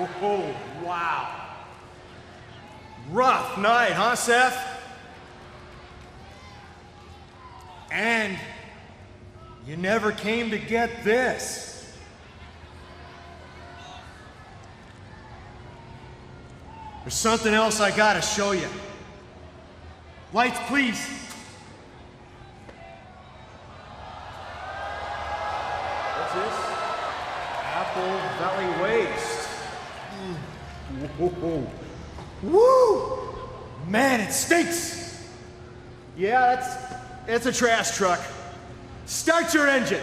Oh, wow. Rough night, huh, Seth? And you never came to get this. There's something else I gotta show you. Lights, please. What's this? Apple Valley. Whoa. Woo! Man, it stinks! Yeah, that's it's a trash truck. Start your engine.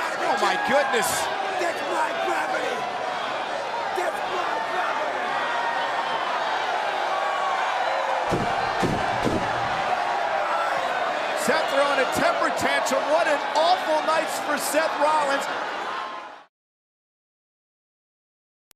Oh my goodness. That's my property. That's my property. Seth throwing a temper tantrum. What an awful night for Seth Rollins.